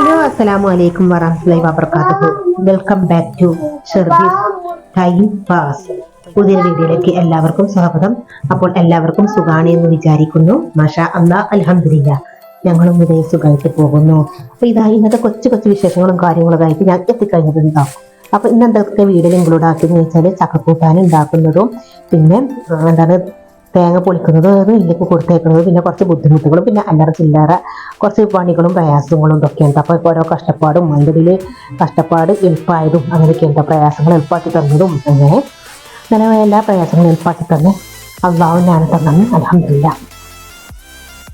അസ്സലാമു അലൈക്കും വറഹ്മത്തുള്ളാഹി വബറകാതുഹു വെൽക്കം ബാക്ക് ടു ഷെർബീസ് ടൈം പാസ് പുതിയ വീഡിയോയിലേക്ക് എല്ലാവർക്കും സ്വാഗതം. അപ്പോൾ എല്ലാവർക്കും സുഖാണ് എന്ന് വിചാരിക്കുന്നു. മഷ അന്ന അൽഹംദുലില്ലാ. ഞങ്ങളും ഇതേ സുഖമായിട്ട് പോകുന്നു. അപ്പൊ ഇതാ ഇന്നത്തെ കൊച്ചു കൊച്ചു വിശേഷങ്ങളും കാര്യങ്ങളും ആയിട്ട് ഞാൻ എത്തിക്കഴിഞ്ഞത് ഉണ്ടാവും അപ്പൊ ഇന്ന് എന്തൊക്കെ വീടിൽ ഇൻക്ലൂഡ് ആക്കിയെന്ന് വെച്ചാൽ ചക്കക്കൂട്ടാൻ ഉണ്ടാക്കുന്നതും പിന്നെ എന്താണ് തേങ്ങ പൊളിക്കുന്നത് ഇല്ലൊക്കെ കൊടുത്തേക്കുന്നത് പിന്നെ കുറച്ച് ബുദ്ധിമുട്ടുകളും പിന്നെ അല്ലറ ചില്ലറ കുറച്ച് പണികളും പ്രയാസങ്ങളും ഇതൊക്കെ ഉണ്ട് അപ്പോൾ ഓരോ കഷ്ടപ്പാടും അതിന്റെ ഇടയിൽ കഷ്ടപ്പാട് എളുപ്പമായതും അങ്ങനെയൊക്കെ ഉണ്ട്. പ്രയാസങ്ങൾ എളുപ്പമാക്കി തന്നതും അങ്ങനെ. അങ്ങനെ എല്ലാ പ്രയാസങ്ങളും എളുപ്പമാക്കി തന്നെ അള്ളാഹുവിനാണ് തന്നെ അലഹമില്ല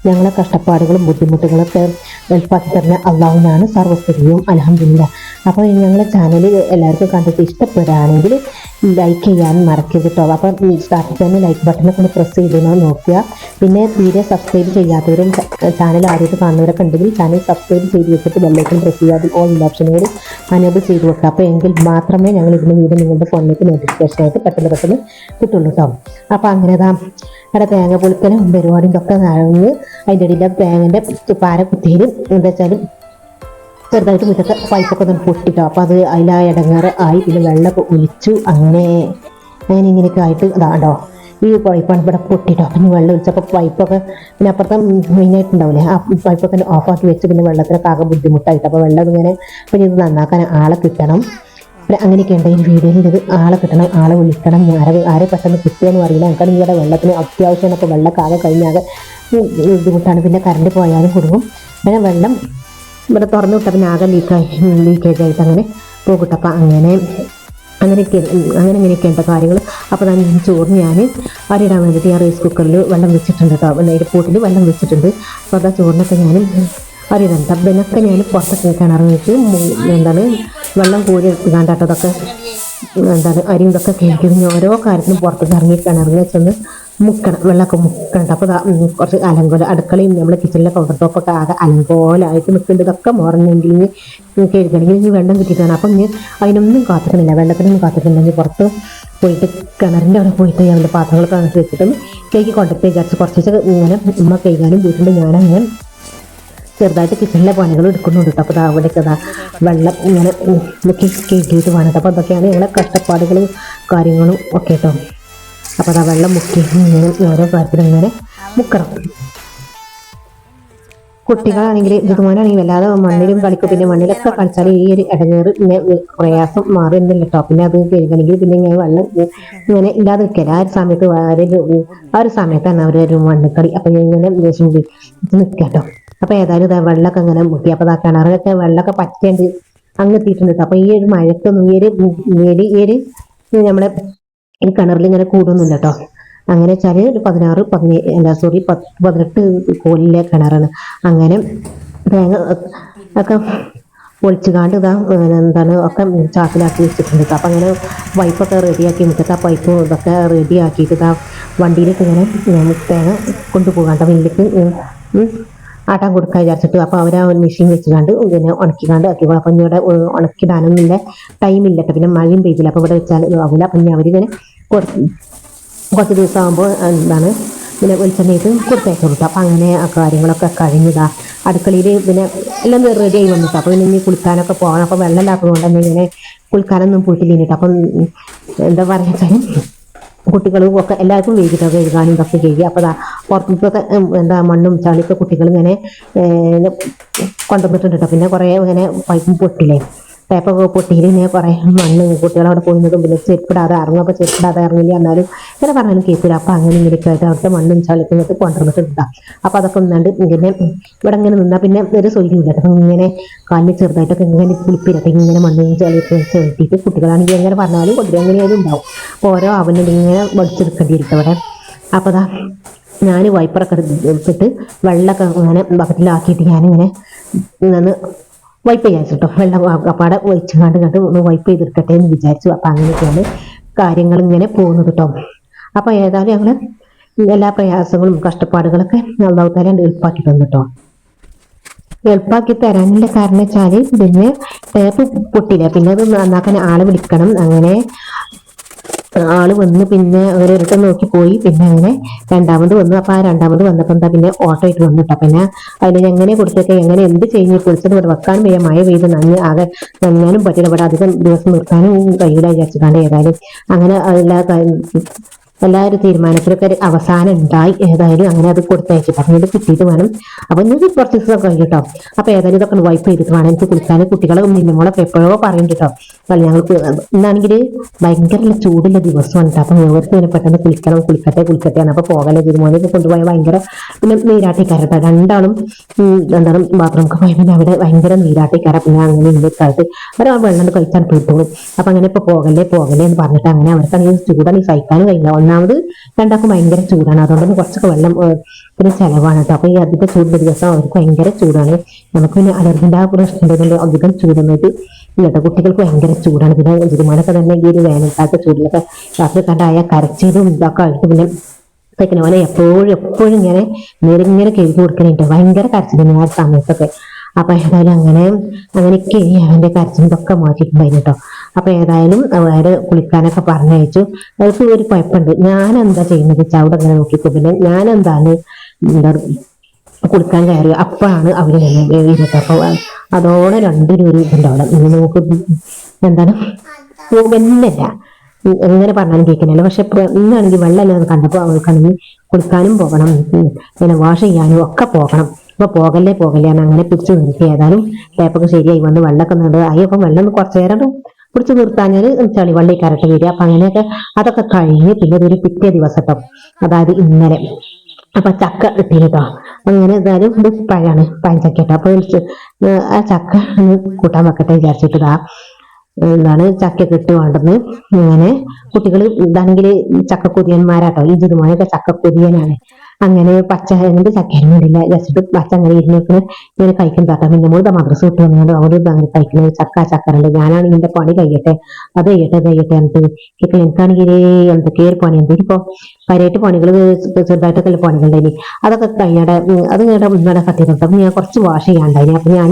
ഞങ്ങളെ കഷ്ടപ്പാടുകളും ബുദ്ധിമുട്ടുകളൊക്കെ എളുപ്പാക്കി തരുന്ന അള്ളാഹുവിനാണ് സർവസ്ഥിതിയും അലഹമില്ല അപ്പോൾ ഞങ്ങളുടെ ചാനൽ എല്ലാവർക്കും കണ്ടിട്ട് ഇഷ്ടപ്പെടുകയാണെങ്കിൽ ലൈക്ക് ചെയ്യാൻ മറക്കരുത് കേട്ടോ അപ്പം സ്റ്റാർട്ടിൽ തന്നെ ലൈക്ക് ബട്ടനെ ഒന്ന് പ്രസ് ചെയ്തെന്ന് നോക്കുക. പിന്നെ തീരെ സബ്സ്ക്രൈബ് ചെയ്യാത്തവരും ചാനൽ ആദ്യമായിട്ട് കാണുന്നവരൊക്കെ ഉണ്ടെങ്കിൽ ചാനൽ സബ്സ്ക്രൈബ് ചെയ്ത് വെച്ചിട്ട് ബെല്ലൈക്കൻ പ്രസ് ചെയ്യാതെ ഓൾ ഓപ്ഷനുകൾ അനേബിൾ ചെയ്ത് വെക്കുക. അപ്പോൾ എങ്കിൽ മാത്രമേ ഞങ്ങൾ ഇതിന് വീട് നിങ്ങളുടെ ഫോണിലേക്ക് നോട്ടിഫിക്കേഷൻ ആയിട്ട് പെട്ടെന്ന് പെട്ടെന്ന് കിട്ടുള്ളൂ കേട്ടോ അപ്പോൾ അങ്ങനെ അവിടെ തേങ്ങ പൊളിക്കലും പരിപാടിയും ഒക്കെ നടന്ന് അതിന്റെ ഇടയിൽ തേങ്ങന്റെ പാര കുത്തിയിലും എന്താ വെച്ചാൽ ചെറുതായിട്ട് മുറ്റത്തെ പൈപ്പൊക്കെ ഒന്ന് പൊട്ടിട്ടോ. അപ്പോൾ അത് അതിലാ ഇടങ്ങാറ് ആയി. പിന്നെ വെള്ളമൊക്കെ ഒലിച്ചു. അങ്ങനെ അങ്ങനെ ഇങ്ങനെയൊക്കെ ആയിട്ട് അതാണ്ടോ ഈ പൈപ്പാണ് ഇവിടെ പൊട്ടിട്ടോ. പിന്നെ വെള്ളം ഒഴിച്ചപ്പോൾ പൈപ്പൊക്കെ പിന്നെ അപ്പുറത്തെ മെയിനായിട്ടുണ്ടാവില്ലേ ആ പൈപ്പൊക്കെ ഓഫാക്കി വെച്ച് പിന്നെ വെള്ളത്തിനൊക്കെ ആകെ ബുദ്ധിമുട്ടായിട്ട്. അപ്പോൾ വെള്ളം ഇങ്ങനെ പിന്നെ ഇത് നന്നാക്കാൻ ആളെ കിട്ടണം. പിന്നെ അങ്ങനെയൊക്കെ ഉണ്ടെങ്കിൽ വീഡിയോയിൽ ഇത് ആളെ കിട്ടണം ആളെ വിളിക്കണം ആരെ ആരെ പെട്ടെന്ന് കിട്ടിയെന്ന് അറിയില്ല. എനിക്കാണ് ഇവിടെ വെള്ളത്തിന് അത്യാവശ്യം ഒക്കെ വെള്ളമൊക്കെ ആകെ കഴിഞ്ഞാകെ ബുദ്ധിമുട്ടാണ്. പിന്നെ കറണ്ട് പോയാലും കൊടുക്കും പിന്നെ വെള്ളം ഇവിടെ തുറന്നു വിട്ടപ്പോൾ ആകെ ലീക്കായി ലീക്കേജ് ആയിട്ട് അങ്ങനെ പോകട്ടെ അപ്പം അങ്ങനെ അങ്ങനെയൊക്കെ അങ്ങനെ അങ്ങനെയൊക്കെ ഉണ്ട് കാര്യങ്ങൾ അപ്പോൾ ഞാൻ ഈ ചോറിന് ഞാൻ അരിയിടാൻ വേണ്ടിയിട്ട് ഞാൻ റൈസ് കുക്കറിൽ വെള്ളം വെച്ചിട്ടുണ്ട് കേട്ടോ. എയർപോർട്ടിൽ വെള്ളം വെച്ചിട്ടുണ്ട്. അപ്പോൾ അതാ ചോറിനൊക്കെ ഞാൻ അരിയിടാം ടബിനൊക്കെ ഞാൻ പുറത്തൊക്കെ വെച്ച് എന്താണ് വെള്ളം കോരി കണ്ടാട്ടതൊക്കെ എന്താണ് അരിയും ഇതൊക്കെ കേൾക്കുന്ന ഓരോ കാര്യത്തിനും പുറത്തേക്ക് ഇറങ്ങി കിണറിൽ ചെന്ന് മുക്കണം. വെള്ളമൊക്കെ മുക്കണ്ട. അപ്പോൾ കുറച്ച് അലങ്കോല അടുക്കളയും നമ്മുടെ കിച്ചണിലെ കൗണ്ടർ ടോപ്പൊക്കെ ആകെ അലങ്കോലായിട്ട് നിൽക്കുന്നുണ്ട്. ഇതൊക്കെ മുറഞ്ഞെങ്കിൽ ഇനി കേൾക്കണമെങ്കിൽ ഇനി വെള്ളം കിട്ടിയിട്ടാണ്. അപ്പം ഇനി അതിനൊന്നും കാത്തിക്കണില്ല വെള്ളത്തിനൊന്നും കാത്തിട്ടുണ്ടെങ്കിൽ പുറത്ത് പോയിട്ട് കിണറിന്റെ അവിടെ പോയിട്ട് അവന്റെ പാത്രങ്ങളൊക്കെ അങ്ങോട്ട് വെച്ചിട്ടും കേക്ക് കൊണ്ടത്തെ വിചാരിച്ച് കുറച്ച് ഇങ്ങനെ ഉമ്മ കൈകാനും പോയിട്ടുണ്ട്. ഞാനങ്ങനെ ചെറുതായിട്ട് കിച്ചണിലെ പണികൾ എടുക്കുന്നുണ്ട് കേട്ടോ അപ്പോൾ അവിടെയൊക്കെ അതാ വെള്ളം ഇങ്ങനെ ഉം, മുക്കി കയറ്റിയിട്ട് വേണം. അപ്പോൾ അതൊക്കെയാണ് ഞങ്ങളെ കഷ്ടപ്പാടുകളും കാര്യങ്ങളും ഒക്കെ കേട്ടോ അപ്പോൾ അതാ വെള്ളം മുക്കി ഇങ്ങനെ ഓരോ കാര്യത്തിലും ഇങ്ങനെ മുക്കണം. കുട്ടികളാണെങ്കിൽ ഇതുമാനാണെങ്കിൽ വല്ലാതെ മണ്ണിലും കളിക്കും. പിന്നെ മണ്ണിലൊക്കെ കളിച്ചാൽ ഈ ഒരു ഇടങ്ങേറ് ഇങ്ങനെ പ്രയാസം മാറുന്നില്ല കേട്ടോ പിന്നെ അത് കഴുകണമെങ്കിൽ പിന്നെ ഇങ്ങനെ വെള്ളം ഇങ്ങനെ ഇല്ലാതെ നിൽക്കില്ല. ആ ഒരു സമയത്ത് ആ ഒരു സമയത്താണ് അവരൊരു മണ്ണിക്കളി അപ്പം ഇങ്ങനെ ദേഷ്യം നിൽക്കാം കേട്ടോ അപ്പൊ ഏതായാലും ഇതാ വെള്ളമൊക്കെ ഇങ്ങനെ മുട്ടി അപ്പൊ ഇതാ കിണറിലൊക്കെ വെള്ളമൊക്കെ പറ്റേണ്ട. അങ്ങ് എത്തിയിട്ടുണ്ട് അപ്പോൾ അപ്പൊ ഈ ഒരു മഴക്കൊന്നും ഈ ഒരു ഈ ഒരു നമ്മളെ ഈ കിണറിൽ ഇങ്ങനെ കൂടുന്നില്ല കേട്ടോ. അങ്ങനെ വെച്ചാൽ ഒരു പതിനാറ് പതിനേഴ് അല്ല സോറി പത്ത് പതിനെട്ട് കോലിലെ കിണറാണ്. അങ്ങനെ തേങ്ങ ഒക്കെ പൊളിച്ചുകാണ്ട് ഇതാ എന്താണ് ഒക്കെ ചാക്കിലാക്കി വെച്ചിട്ടുണ്ട് ട്ടോ. അപ്പൊ അങ്ങനെ പൈപ്പൊക്കെ റെഡിയാക്കി മുറ്റത്ത് ആ പൈപ്പ് ഇതൊക്കെ റെഡിയാക്കിയിട്ട് ഇതാ വണ്ടിയിലേക്ക് ഇങ്ങനെ തേങ്ങ കൊണ്ടുപോകാണ്ട് മില്ലിക്ക് ആട്ടാൻ കൊടുക്കാൻ വിചാരിച്ചിട്ട്. അപ്പോൾ അവർ ആ മെഷീൻ വെച്ചുകൊണ്ട് പിന്നെ ഉണക്കിക്കാണ്ട് ആക്കി. അപ്പോൾ ഇവിടെ ഉ- ഉണക്കിടാനൊന്നുമില്ല. ടൈമില്ല കേട്ടോ പിന്നെ മഴയും പെയ്തില്ല. അപ്പോൾ ഇവിടെ വെച്ചാൽ ആവില്ല അപ്പം ഇനി അവരിങ്ങനെ കുറച്ച് കുറച്ച് ദിവസം ആകുമ്പോൾ എന്താണ് പിന്നെ വെളിച്ചെണ്ണയിട്ട് കൊടുത്തേക്ക് കൊടുത്തു. അപ്പം അങ്ങനെ ആ കാര്യങ്ങളൊക്കെ കഴിഞ്ഞതാ. അടുക്കളയിൽ പിന്നെ എല്ലാം റെഡി ആയി വന്നിട്ട്. അപ്പോൾ പിന്നെ ഇനി കുളിക്കാനൊക്കെ പോകണം. അപ്പോൾ വെള്ളം ഇല്ലാത്തതുകൊണ്ട് തന്നെ ഇങ്ങനെ കുളിക്കാനൊന്നും പോയിട്ടില്ല അപ്പം എന്താ പറയുക കുട്ടികളും ഒക്കെ എല്ലാവർക്കും വേഗിട്ടൊക്കെ എഴുതാനും ഇതൊക്കെ കഴുകി അപ്പോൾ പുറത്തൊക്കെ എന്താ മണ്ണും ചളിയൊക്കെ കുട്ടികൾ ഇങ്ങനെ കൊണ്ടുവന്നിട്ടുണ്ട് കേട്ടോ പിന്നെ കുറേ ഇങ്ങനെ പൈപ്പും പൊട്ടില്ലേ? പേപ്പൊക്കെ പൊട്ടിയിൽ ഇങ്ങനെ കുറേ മണ്ണ് കുട്ടികൾ അവിടെ പോയിരുന്നതും പിന്നെ ചെരുപ്പിടാതെ ഇറങ്ങുമ്പോൾ ചെരുപ്പിടാതെ ഇറങ്ങില്ല എന്നാലും ഇങ്ങനെ പറഞ്ഞാലും കേൾക്കില്ല അപ്പോൾ അങ്ങനെ ഇങ്ങനെയൊക്കെ ആയിട്ട് അവിടുത്തെ മണ്ണും ചളിക്കുന്നത് കൊണ്ടുവന്നിട്ടുണ്ട് അപ്പോൾ അതൊക്കെ ഒന്നാണ്ട് ഇങ്ങനെ ഇവിടെ ഇങ്ങനെ നിന്നാൽ പിന്നെ ഒരു സൊല്ലില്ല അപ്പം ഇങ്ങനെ കാലിന് ചെറുതായിട്ടൊക്കെ ഇങ്ങനെ കുളിപ്പിരട്ടെ ഇങ്ങനെ മണ്ണും ചളിയൊക്കെ ചെലുത്തിയിട്ട് കുട്ടികളാണെങ്കിൽ എങ്ങനെ പറഞ്ഞാലും കൊണ്ടുവരും. എങ്ങനെയാലും ഉണ്ടാവും. അപ്പോൾ ഓരോ അവനും ഇങ്ങനെ വലിച്ചെടുക്കേണ്ടി ഇരിക്കും അവിടെ അപ്പോൾ അതാ ഞാൻ വൈപ്പറൊക്കെ എടുത്തിട്ട് വെള്ളമൊക്കെ ഇങ്ങനെ ബക്കറ്റിലാക്കിയിട്ട് ഞാനിങ്ങനെ നിന്ന് വൈപ്പ് ചെയ്യാൻ കേട്ടോ. വെള്ളം അപ്പാടെ ഒഴിച്ച് കണ്ട് ഒന്ന് വൈപ്പ് ചെയ്തിരിക്കട്ടെ എന്ന് വിചാരിച്ചു. അപ്പം അങ്ങനെയൊക്കെയാണ് കാര്യങ്ങൾ ഇങ്ങനെ പോകുന്നത് കേട്ടോ. അപ്പം ഏതായാലും ഞങ്ങൾ എല്ലാ പ്രയാസങ്ങളും കഷ്ടപ്പാടുകളൊക്കെ അള്ളാഹുത്താല എളുപ്പാക്കി തന്നു കേട്ടോ. എളുപ്പമാക്കി തരാനുള്ള കാരണം വെച്ചാൽ പിന്നെ ടേപ്പ് പൊട്ടില്ല പിന്നെ അത് നന്നാക്കാൻ ആളെ വിളിക്കണം. അങ്ങനെ ആൾ വന്ന് പിന്നെ ഓരോരുത്തർ നോക്കി പോയി. പിന്നെ അങ്ങനെ രണ്ടാമത് വന്നു. അപ്പൊ ആ രണ്ടാമത് വന്നപ്പോ എന്താ പിന്നെ ഓട്ടോ ഇട്ട് വന്നിട്ടാ പിന്നെ അതിന് എങ്ങനെ കൊടുത്തൊക്കെ എങ്ങനെ എന്ത് ചെയ്യുന്നു കുളിച്ചത് ഇവിടെ വെക്കാൻ വയ്യ. മഴ പെയ്ത് നഞ്ഞ് ആകെ നനയാനും പറ്റില്ല. ഇവിടെ അധികം ദിവസം നിർത്താനും കഴിയില്ല വിചാരിച്ചിട്ടാണ് ഏതായാലും അങ്ങനെ എല്ലാ എല്ലാവരും തീരുമാനത്തിലൊക്കെ ഒരു അവസാനം ഉണ്ടായി. ഏതായാലും അങ്ങനെ അത് കൊടുത്തയച്ചു. പറഞ്ഞത് കിട്ടിയിട്ട് വേണം. അപ്പൊ നിങ്ങൾക്ക് കുറച്ച് ദിവസം കഴിഞ്ഞിട്ടോ. അപ്പൊ ഏതായാലും ഇതൊക്കെ വൈപ്പ് ചെയ്തിട്ട് വേണം. എനിക്ക് കുളിക്കാനും കുട്ടികളെ നിന്നോളൊക്കെ എപ്പോഴോ പറയുന്നുണ്ട് കേട്ടോ അല്ല ഞങ്ങൾക്ക് ഇന്നാണെങ്കിൽ ഭയങ്കര ചൂടുള്ള ദിവസമാണ് കേട്ടോ അപ്പൊ ഞങ്ങൾക്ക് ഇങ്ങനെ പെട്ടെന്ന് കുളിക്കണം. കുളിക്കട്ടെ കുളിക്കട്ടെ ആണ് അപ്പോൾ പോകലെ തിരുമോനൊക്കെ കൊണ്ടുപോയ ഭയങ്കര പിന്നെ നീരാട്ടിക്കാരട്ടെ രണ്ടാളും രണ്ടാളും ബാത്റൂമൊക്കെ പോയി പിന്നെ അവിടെ ഭയങ്കര നീരാട്ടിക്കാര. പിന്നെ അങ്ങനെ ഇങ്ങനെയൊക്കെ അവർ ആ വെള്ളം കഴിക്കാൻ പോയിട്ടോളും അപ്പൊ അങ്ങനെ ഇപ്പൊ പോകല്ലേ പോകല്ലേ എന്ന് പറഞ്ഞിട്ട് അങ്ങനെ അവർക്കാണെങ്കിൽ ചൂടാണ് ഈ സഹിക്കാനും കഴിയില്ല ഒന്നാമത് രണ്ടാൾക്കും ഭയങ്കര ചൂടാണ്. അതുകൊണ്ട് തന്നെ കുറച്ചൊക്കെ വെള്ളം പിന്നെ ചിലവാണ് കേട്ടോ അപ്പൊ ഈ അധികം ചൂടുള്ള ദിവസം അവർക്ക് ഭയങ്കര ചൂടാണ്. നമുക്ക് പിന്നെ അലർജിന്റെ ആ പ്രശ്നം അധികം ചൂടുന്നത് ഇല്ലട്ടോ കുട്ടികൾക്ക് ഭയങ്കര ചൂടാണ്. പിന്നെ ഇരുമാനൊക്കെ തന്നെ ഈ ഒരു വേനൽക്കാലത്ത് ചൂടിലൊക്കെ രാത്രി കണ്ടായ കരച്ചിലും ഇതൊക്കെ ആയിട്ട് പിന്നെ തെക്കിന് പോലെ എപ്പോഴും എപ്പോഴും ഇങ്ങനെ നേരിങ്ങനെ കഴുകി കൊടുക്കണേട്ടോ ഭയങ്കര കരച്ചിലാണ് ആ സമയത്തൊക്കെ. അപ്പൊ ഏതായാലും അങ്ങനെ അങ്ങനെയൊക്കെ അവന്റെ കരച്ചിലൊക്കെ മാറ്റിയിട്ടുണ്ടായിരുന്നു കേട്ടോ. അപ്പൊ ഏതായാലും അവരെ കുളിക്കാനൊക്കെ പറഞ്ഞയച്ചു. അവർക്ക് ഒരു കുഴപ്പമുണ്ട്. ഞാൻ എന്താ ചെയ്യുന്നത്? ചവിടെ അങ്ങനെ നോക്കിക്കോ. പിന്നെ ഞാൻ എന്താണ് എന്താ കുളിക്കാൻ കയറി അപ്പോഴാണ് അവർ ഇരുന്നത് അപ്പൊ അതോടെ രണ്ടിനും ഒരു ഇതുണ്ടാവണം. ഇനി നമുക്ക് എന്താണ്? പോകുന്നില്ല എങ്ങനെ പറഞ്ഞാലും കേൾക്കുന്നില്ല. പക്ഷെ ഇന്നാണെങ്കിൽ വെള്ളമില്ലാന്ന് കണ്ടപ്പോൾ അവൾക്കാണെങ്കിൽ കുളിക്കാനും പോകണം. പിന്നെ വാഷ് ചെയ്യാനും ഒക്കെ പോകണം. അപ്പൊ പോകല്ലേ പോകല്ലേ എന്ന് അങ്ങനെ പിടിച്ചു നിർത്തി. ഏതായാലും ടേപ്പൊക്കെ ശരിയായി വന്ന് വെള്ളമൊക്കെ നീണ്ട് ആയി അപ്പം വെള്ളം ഒന്ന് കുറച്ചു നേരം പിടിച്ചു നിർത്താഞ്ഞാൽ ചളി വള്ളി കരട്ട് വരിക അപ്പൊ അങ്ങനെയൊക്കെ അതൊക്കെ കഴിഞ്ഞ് പിന്നെ ഒരു പിറ്റേ ദിവസം അതായത് ഇന്നലെ. അപ്പൊ ചക്ക കേട്ടോ അങ്ങനെ എന്തായാലും ഇത് പഴമാണ് പഴച്ചക്ക കേട്ടോ അപ്പൊ വിളിച്ച് ആ ചക്ക കൂട്ടാൻ വെക്കട്ടെ വിചാരിച്ചിട്ടതാ എന്താണ് ചക്ക കിട്ടി വേണ്ടെന്ന് ഇങ്ങനെ കുട്ടികൾ ഇതാണെങ്കിൽ ചക്കക്കുതിയന്മാരാട്ടോ ഈ ജിതുമോനൊക്കെ ചക്കക്കുതിയനാണ് അങ്ങനെ പച്ച എന്നിട്ട് ചക്കേനും വേണ്ടില്ല ജസ്റ്റ് പച്ച അങ്ങനെ ഇരുന്നേക്ക് ഇങ്ങനെ കഴിക്കും കേട്ടോ പിന്നെ മോൾ മദ്രസ് വിട്ട് വന്നുകൊണ്ട് അവിടെ അങ്ങനെ കഴിക്കുന്നത് ചക്ക ചക്കറുണ്ട് ഞാനാണ് ഇതിന്റെ പണി കഴിയട്ടെ. അത് കഴിയട്ടെ അത് കഴിയട്ടെ എന്നിട്ട് ഇപ്പൊ എനിക്കാണെങ്കിൽ എന്തൊക്കെ ഒരു പണി. എന്തെങ്കിലും ഇപ്പൊ കാര്യമായിട്ട് പണികൾ ചെറുതായിട്ടൊക്കെ പണികളുണ്ടായിനി അതൊക്കെ കഴിഞ്ഞാടെ അത് കഴിഞ്ഞാൽ ഇന്നലെ കട്ടിട്ടുണ്ട് അപ്പൊ ഞാൻ കുറച്ച് വാഷ് ചെയ്യാണ്ടായി അപ്പൊ ഞാൻ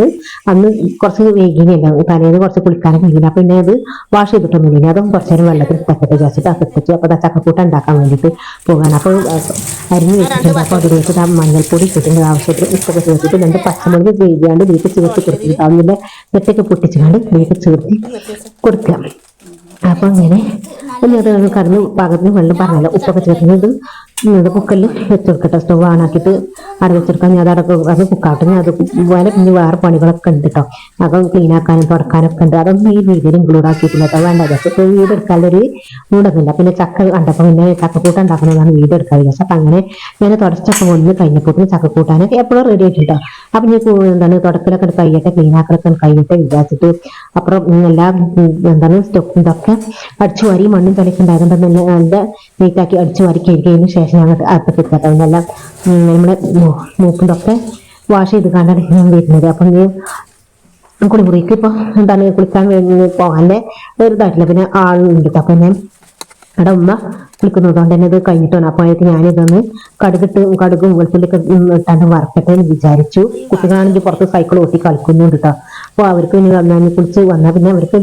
അന്ന് കുറച്ച് വൈകിയല്ല തലേന്ന് കുറച്ച് കുളിക്കാനൊക്കെ കഴിഞ്ഞില്ല അപ്പൊ പിന്നെ അത് വാഷ് ചെയ്തിട്ടൊന്നുമില്ല അതും കുറച്ചേരം വെള്ളത്തിൽ തക്കട്ടെ ജസ്റ്റ് അപ്പൊ ദാ ചക്കക്കൂട്ട ഉണ്ടാക്കാൻ വേണ്ടിയിട്ട് പോകാൻ അപ്പൊ അരിഞ്ഞ് വെച്ചിട്ടുണ്ട് അപ്പൊ അതിലേക്ക് മഞ്ഞൾപ്പൊടി ഇട്ടിട്ടുണ്ട്. ആവശ്യത്തിന് ഉപ്പൊക്കെ ചേർത്തിട്ട് രണ്ട് പച്ചമുളക് വേവിയാണ്ട് വീട്ടിൽ ചേർത്ത് കൊടുത്തിട്ട് അതിന്റെ നെറ്റൊക്കെ പൊട്ടിച്ചുകൊണ്ട് വീട്ടിൽ ചേർത്തി കൊടുക്കുക അപ്പം അങ്ങനെ അത് കടന്ന് പാകത്തിന് വെള്ളം പറഞ്ഞല്ലോ. ഉപ്പൊക്കെ ചേർക്കുന്നത് ഇത് കുക്കറിൽ വെച്ചെടുക്കട്ടെ. സ്റ്റവ് ഓണാക്കിയിട്ട് അര വെച്ചെടുക്കാൻ ഞാൻ അതടക്കം അത് കുക്കാട്ടെ ഞാൻ അത് പോലെ പിന്നെ വേറെ പണികളൊക്കെ ഉണ്ട് കേട്ടോ അകം ക്ലീൻ ആക്കാനും തുടക്കാനൊക്കെ ഉണ്ട്. അതൊന്നും ഈ രീതിയിൽ ഇൻക്ലൂഡ് ആക്കിയിട്ടില്ല കേട്ടോ വേണ്ട. ജസ്റ്റ് വീട് എടുക്കാനൊരു മൂടൊന്നുമില്ല. പിന്നെ ചക്ക കണ്ടപ്പോൾ പിന്നെ ചക്കക്കൂട്ട ഉണ്ടാക്കണമെന്നാണ് വീട് എടുക്കാൻ വിചാരിച്ചത് അപ്പം അങ്ങനെ ഞാൻ തുടച്ചൊക്കെ ഒന്ന് കഴിഞ്ഞപ്പോൾ ചക്കക്കൂട്ടാനൊക്കെ എപ്പോഴും റെഡി ആയിട്ടോ അപ്പം ഞാൻ എന്താണ് തുടക്കലൊക്കെ കഴിയട്ടെ ക്ലീൻ ആക്കലൊക്കെ കഴിയട്ടെ വിചാരിച്ചിട്ട് അപ്പുറം എല്ലാ എന്താണ് സ്റ്റോക്കും ഇതൊക്കെ അടിച്ചു വാരി മണ്ണും തലയ്ക്ക് ഉണ്ടായതുകൊണ്ട് നല്ല നല്ല നീറ്റാക്കി അടിച്ചു മാറി കഴുകിയതിന് ശേഷം ഞങ്ങൾ അകത്ത് കിട്ടട്ടെ നല്ല നമ്മുടെ മൂക്കിന്റെ ഇതൊക്കെ വാഷ് ചെയ്ത് കണ്ടാണ് വരുന്നത് അപ്പം കുളിമുറിക്ക് ഇപ്പോൾ എന്താണ് കുളിക്കാൻ പോകാന്റെ ഒരിതായിട്ടില്ല പിന്നെ ആളുണ്ട് അപ്പം ഞാൻ അവിടെ ഉമ്മ കുളിക്കുന്നത് കൊണ്ട് തന്നെ ഇത് കഴിഞ്ഞിട്ടാണ് അപ്പോഴേക്ക് ഞാനിതൊന്ന് കടുകിട്ട് കടുകും വെളുത്തുള്ളിയൊക്കെ ഇട്ടാണ്ട് വറക്കട്ടെ എന്ന് വിചാരിച്ചു. കുട്ടികളാണെങ്കിൽ പുറത്ത് സൈക്കിൾ ഓട്ടി കളിക്കുന്നുണ്ട് കേട്ടോ. അപ്പോൾ അവർക്ക് ഇനി വന്നാൽ കുളിച്ച് വന്നാൽ പിന്നെ അവർക്ക്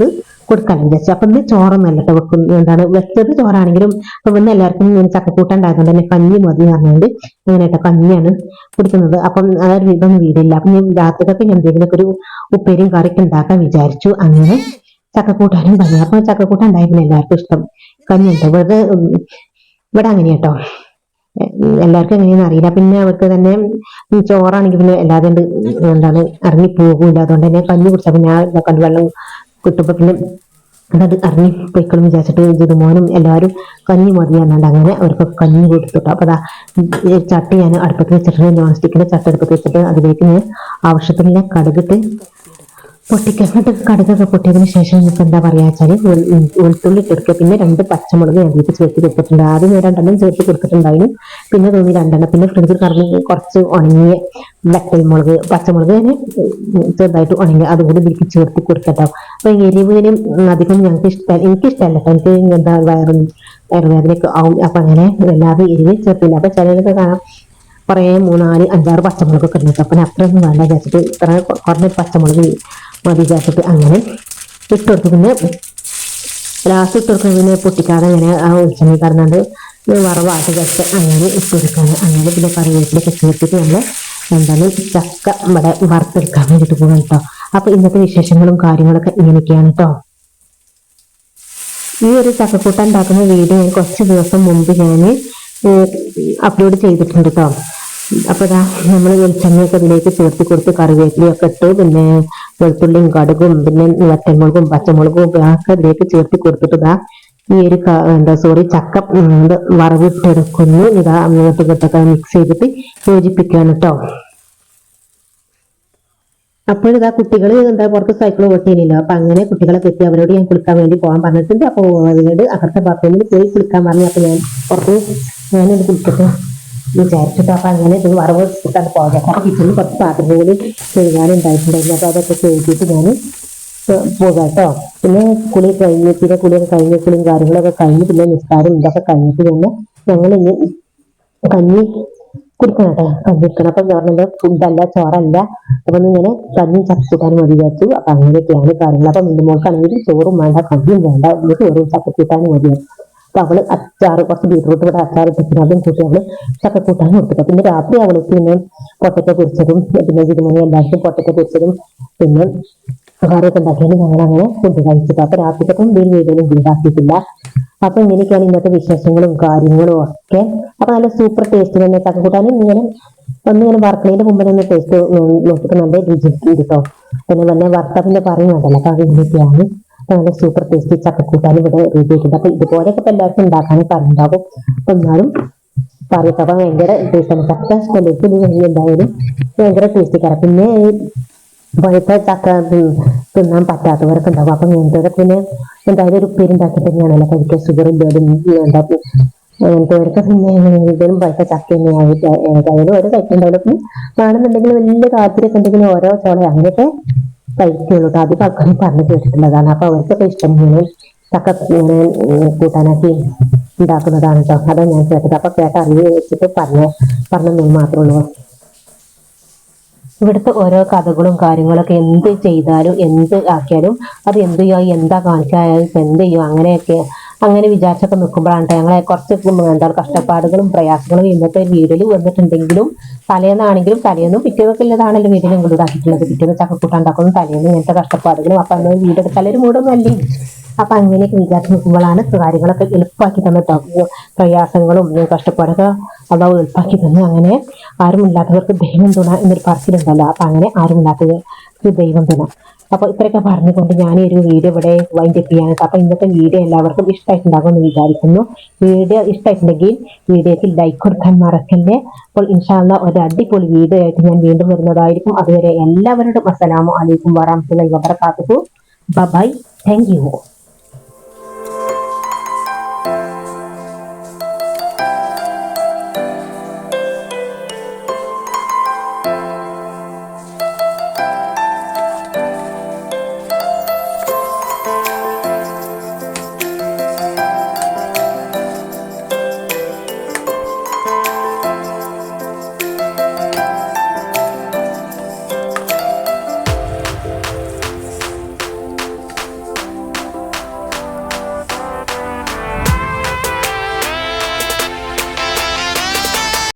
ഇത് കൊടുക്കാൻ വിചാരിച്ചു അപ്പൊ ഇന്ന് ചോറൊന്നല്ല കേട്ടോ വെക്കും എന്താണ്? വെച്ചത് ചോറാണെങ്കിലും അപ്പൊ ഇന്ന് എല്ലാവർക്കും ഇങ്ങനെ ചക്കക്കൂട്ടം ഉണ്ടായതുകൊണ്ട് തന്നെ കഞ്ഞി മതി പറഞ്ഞുകൊണ്ട് അങ്ങനെയായിട്ട് കഞ്ഞിയാണ് കൊടുക്കുന്നത്. അപ്പം അതൊരു ഇതൊന്നും വീടില്ല. അപ്പം ഞാൻ രാത്രിക്കൊക്കെ ഞാൻ എന്തെങ്കിലുമൊക്കെ ഒരു ഉപ്പേരിയും കറിക്ക് ഉണ്ടാക്കാൻ വിചാരിച്ചു. അങ്ങനെ ചക്കക്കൂട്ടാനും കഞ്ഞി അപ്പൊ ചക്കക്കൂട്ടം ഉണ്ടായിരുന്നു എല്ലാവർക്കും ഇഷ്ടം. കഞ്ഞി ഇവിടെ വെറുതെ ഇവിടെ അങ്ങനെ കേട്ടോ എല്ലാവർക്കും എങ്ങനെയാണെന്ന് അറിയില്ല. പിന്നെ അവർക്ക് തന്നെ ചോറാണെങ്കിൽ പിന്നെ എല്ലാതെ എന്താണ് ഇറങ്ങി പോകൂല. അതുകൊണ്ട് തന്നെ കഞ്ഞി കുടിച്ചാൽ പിന്നെ ആ വെള്ളം കിട്ടുമ്പോ അത് അറിഞ്ഞ് പൊയ്ക്കളും വിചാരിച്ചിട്ട് ജിതുമോനും എല്ലാവരും കഞ്ഞി മതി എന്നാണ്ട് അങ്ങനെ അവർക്ക് കഞ്ഞി കൊടുത്തിട്ടു. അപ്പൊ അതാ ചട്ടി ഞാൻ അടുപ്പത്ത് വെച്ചിട്ടുണ്ട്. നോൺ സ്റ്റിക്കിന്റെ ചട്ടി അടുപ്പത്ത് വെച്ചിട്ട് അതിലേക്ക് ഞാൻ ആവശ്യത്തിനുള്ള കടുകിട്ട് പൊട്ടിക്കങ്ങോട്ട് കടുകൊക്കെ പൊട്ടിയതിന് ശേഷം നമുക്ക് എന്താ പറയുക വെച്ചാൽ വെളുത്തുള്ളി ചേർക്കുക. പിന്നെ രണ്ട് പച്ചമുളക് ഞങ്ങൾക്ക് ചേർത്ത് കൊടുത്തിട്ടുണ്ട്. ആദ്യം രണ്ടെണ്ണം ചേർത്ത് കൊടുത്തിട്ടുണ്ടായിരുന്നു. പിന്നെ തോന്നി രണ്ടെണ്ണം. പിന്നെ ഫ്രിഡ്ജിൽ കറങ്ങി കുറച്ച് ഉണങ്ങിയ വെട്ടൽ മുളക് പച്ചമുളക് തന്നെ ചെറുതായിട്ട് ഉണങ്ങി അതുകൂടി ഇതിലേക്ക് ചേർത്ത് കൊടുക്കട്ടോ. അപ്പൊ എരിവിനും അധികം ഞങ്ങൾക്ക് ഇഷ്ടമല്ല എനിക്ക് ഇഷ്ടമല്ല എനിക്ക് എന്താ വയറും വയറുവേദനയൊക്കെ ആവും. അപ്പൊ അങ്ങനെ വല്ലാതെ എരിവ് ചേർത്തില്ല. അപ്പൊ ചിലരൊക്കെ കാണാം കുറേ മൂന്നാൽ അഞ്ചാറ് പച്ചമുളകൊക്കെ ഉണ്ടാക്കും അപ്പൊ അത്രയൊന്നും വേണ്ട വിചാരിച്ചിട്ട് ഇത്ര കുറഞ്ഞ പച്ചമുളക് മതി അങ്ങനെ ഇട്ട് കൊടുത്തു പിന്നെ ലാസ്റ്റ് ഇട്ട് കൊടുക്കാൻ പിന്നെ പൊട്ടിക്കാതെ ഇങ്ങനെ ആ വെളിച്ചെണ്ണ കടന്നാണ്ട് വറവാട്ട് വെച്ച് അങ്ങനെ ഇട്ട് കൊടുക്കാണ് അങ്ങനെ പിന്നെ കറിവേപ്പിലൊക്കെ ചേർത്തിട്ട് നമ്മൾ എന്താണ് ചക്ക ഇവിടെ വറുത്തെടുക്കാൻ വേണ്ടിയിട്ട് പോകണം കേട്ടോ അപ്പൊ ഇന്നത്തെ വിശേഷങ്ങളും കാര്യങ്ങളൊക്കെ ഇങ്ങനെയൊക്കെയാണ് കേട്ടോ ഈ ഒരു ചക്കക്കൂട്ട ഉണ്ടാക്കുന്ന വീഡിയോ ഞാൻ കുറച്ച് ദിവസം മുമ്പ് ഞാൻ അപ്ലോഡ് ചെയ്തിട്ടുണ്ട് കേട്ടോ അപ്പൊ നമ്മൾ വെളിച്ചെണ്ണയൊക്കെ ഇതിലേക്ക് ചേർത്ത് കൊടുത്ത് കറിവേപ്പിലയൊക്കെ ഇട്ട് പിന്നെ വെളുത്തുള്ളിയും കടുകും പിന്നെ വറ്റമുളകും പച്ചമുളകും ഒക്കെ ഇതിലേക്ക് ചേർത്ത് കൊടുത്തിട്ട് ഇതാ ഈ ഒരു എന്താ സോറി ചക്ക ഇത് വറവിട്ടെടുക്കുന്നു. ഇതാ അങ്ങോട്ട് ഇങ്ങോട്ടൊക്കെ മിക്സ് ചെയ്തിട്ട് യോജിപ്പിക്കുകയാണ് കേട്ടോ അപ്പോഴിതാ കുട്ടികൾ എന്താ പുറത്ത് സൈക്കിൾ ഓട്ടിയില്ലല്ലോ അപ്പൊ അങ്ങനെ കുട്ടികളെ കിട്ടി അവരോട് ഞാൻ കുളിക്കാൻ വേണ്ടി പോകാൻ പറഞ്ഞിട്ടുണ്ട്. അപ്പോൾ അവരോട് അവരുടെ ബാത്റൂമിൽ പോയി കുളിക്കാൻ പറഞ്ഞു. അപ്പൊ ഞാൻ പുറത്ത് ഞാനത് കുളിക്കട്ടെ. വിചാരിച്ചിട്ട് അപ്പൊ അങ്ങനെ ഇത് വറവ് ഇട്ടാണ് പോകാം അപ്പൊ കിച്ചണിൽ കുറച്ച് പാത്രങ്ങൾ കഴുകാനുണ്ടായിട്ടുണ്ടായിരുന്നു അപ്പൊ അതൊക്കെ കഴുകിയിട്ട് ഞാൻ പോകാം കേട്ടോ പിന്നെ കുളി കഴിഞ്ഞ് പിന്നെ കുളിയൊക്കെ കഴിഞ്ഞ് കുളിയും കാര്യങ്ങളൊക്കെ കഴിഞ്ഞ് പിന്നെ നിസ്കാരം ഇതൊക്കെ കഴിഞ്ഞിട്ട് പിന്നെ ഞങ്ങൾ ഇനി കഞ്ഞി കുടിക്കണം കേട്ടോ കഞ്ഞി കുടിക്കണം അപ്പൊ പറഞ്ഞത് ഫുഡല്ല ചോറല്ല അപ്പൊ ഇങ്ങനെ കഞ്ഞി ചക്കക്കൂട്ടാൻ മതി വിചാരിച്ചു അപ്പൊ അങ്ങനെയൊക്കെയാണ് കാര്യങ്ങൾ അപ്പൊ മിന്നു മോൾക്കാണെങ്കിൽ ചോറും വേണ്ട കഞ്ഞിയും വേണ്ട ഒരു ചോറും ചക്കക്കൂട്ടാനും മതി അപ്പൊ അവൾ അച്ചാറ് കുറച്ച് ബീട്രൂട്ട് ഇവിടെ അച്ചാർ ഇട്ടിട്ട് അതും കൂട്ടി അവൾ ചക്കക്കൂട്ടാൻ കൊടുത്തിട്ട് പിന്നെ രാത്രി അവൾ പിന്നെ പൊട്ടക്ക പൊരിച്ചതും പിന്നെ ജിരുമണി എല്ലാവർക്കും പൊട്ടക്ക പൊരിച്ചതും പിന്നെ കറിയൊക്കെ ഉണ്ടാക്കിയാലും ഞങ്ങൾ അങ്ങനെ ഫുഡ് കഴിച്ചിട്ട് അപ്പൊ രാത്രിക്കൊക്കെ വീട് വീടുകളും ഉണ്ടാക്കിയിട്ടില്ല അപ്പൊ ഇങ്ങനെയൊക്കെയാണ് ഇന്നത്തെ വിശേഷങ്ങളും കാര്യങ്ങളും ഒക്കെ. അപ്പൊ നല്ല സൂപ്പർ ടേസ്റ്റ് തന്നെ ചക്കക്കൂട്ടാനും ഇങ്ങനെ ഒന്നിങ്ങനെ വറുക്കണതിന്റെ മുമ്പ് തന്നെ ടേസ്റ്റ് നോക്കിയിട്ട് നല്ല രുചി കേട്ടോ പിന്നെ തന്നെ വറുത്ത പിന്നെ പറയും വേണ്ടല്ലോ അപ്പൊ അത് ഇങ്ങനെയൊക്കെയാണ്. നല്ല സൂപ്പർ ടേസ്റ്റി ചക്കക്കൂട്ടാൻ ഇവിടെ റെഡി ആയിട്ടുണ്ട് അപ്പൊ ഇതുപോലെയൊക്കെ ഇപ്പൊ എല്ലാവർക്കും ഉണ്ടാക്കാനും പറഞ്ഞിട്ടുണ്ടാവും. അപ്പൊ എന്നാലും പറയട്ടെ. അപ്പൊ ഭയങ്കര ടേസ്റ്റാണ് ചക്ക സ്മെല്ലേക്ക് എന്തായാലും ഭയങ്കര ടേസ്റ്റ് കയറാം പിന്നെ ഈ പഴുത്ത ചക്ക തിന്നാൻ പറ്റാത്തവരൊക്കെ ഉണ്ടാവും. അപ്പൊ ഇങ്ങനത്തെ പിന്നെ എന്തായാലും ഒരു ഉപ്പേരി ഉണ്ടാക്കി തന്നെയാണല്ലോ കഴിക്കുക ഷുഗർ ഇല്ലാതും ഉണ്ടാക്കും അങ്ങനത്തെവരൊക്കെ പിന്നെ എന്തെങ്കിലും പഴുത്ത ചക്ക തന്നെയായിട്ട് ഏതായാലും ഓരോ കഴിക്കുന്നുണ്ടാവും പിന്നെ കാണുന്നുണ്ടെങ്കിൽ വലിയ താല്പര്യമൊക്കെ ഉണ്ടെങ്കിൽ ഓരോ ചോള അങ്ങനെയൊക്കെ കഴിക്കുള്ളൂ അത് പകരം പറഞ്ഞു കേട്ടിട്ടുള്ളതാണ് അപ്പൊ അവർക്ക് ഇഷ്ടം ഇങ്ങനെ ചക്ക കൂട്ടാനാക്കി ഉണ്ടാക്കുന്നതാണ് കേട്ടോ അതാ ഞാൻ കേട്ടത്. അപ്പൊ കേട്ട അറിവ് വെച്ചിട്ട് പറഞ്ഞ പറഞ്ഞു മാത്രമേ ഉള്ളൂ. ഇവിടുത്തെ ഓരോ കഥകളും കാര്യങ്ങളൊക്കെ എന്ത് ചെയ്താലും എന്ത് ആക്കിയാലും അത് എന്ത് ചെയ്യുക എന്താ കാണിച്ചാലും എന്ത് ചെയ്യുക അങ്ങനെയൊക്കെ അങ്ങനെ വിചാരിച്ചൊക്കെ നിൽക്കുമ്പോഴാണ് ഞങ്ങളെ കുറച്ച് എന്താ കഷ്ടപ്പാടുകളും പ്രയാസങ്ങളും ഇന്നത്തെ വീടിൽ വന്നിട്ടുണ്ടെങ്കിലും തലേന്നാണെങ്കിലും തലേന്നും പിറ്റേന്നൊക്കെ ഉള്ളതാണല്ലോ ഇങ്ങോട്ട് ആക്കിയിട്ടുള്ളത്. പിറ്റേന്ന് ചക്കക്കൂട്ട ഉണ്ടാക്കുന്നു തലേന്ന് ഇങ്ങനത്തെ കഷ്ടപ്പാടുകളും. അപ്പൊ അന്ന് വീടെടുത്താലൊരു മൂടൊന്നും അല്ലേ? അപ്പൊ അങ്ങനെയൊക്കെ വിചാരിച്ച് നിൽക്കുമ്പോഴാണ് കാര്യങ്ങളൊക്കെ എളുപ്പമാക്കി തന്നിട്ടോ പ്രയാസങ്ങളും കഷ്ടപ്പാടൊക്കെ അതാവ് എളുപ്പമാക്കി തന്നെ. അങ്ങനെ ആരുമില്ലാത്തവർക്ക് ദൈവം തുണ എന്നൊരു പറച്ചിലുണ്ടല്ലോ. അപ്പൊ അങ്ങനെ ആരുമില്ലാത്തവർക്ക് ദൈവം തുണ. അപ്പൊ ഇത്രയൊക്കെ പറഞ്ഞുകൊണ്ട് ഞാൻ ഒരു വീഡിയോ ഇവിടെ വൈൻഡ് അപ്പ് ചെയ്യാൻ അപ്പൊ ഇന്നത്തെ വീഡിയോ എല്ലാവർക്കും ഇഷ്ടമായിട്ടുണ്ടാകുമെന്ന് വിചാരിക്കുന്നു. വീഡിയോ ഇഷ്ടമായിട്ടുണ്ടെങ്കിൽ വീഡിയോക്ക് ലൈക്ക് കൊടുക്കാൻ മറക്കല്ലേ. അപ്പോൾ ഇൻഷാല്ല ഒരു അടിപൊളി വീഡിയോ ആയിട്ട് ഞാൻ വീണ്ടും വരുന്നതായിരിക്കും. അതുവരെ എല്ലാവരോടും അസ്സലാമു അലൈക്കും വറഹ്മത്തുള്ളാഹി വബറകാതുഹു. Bye thank you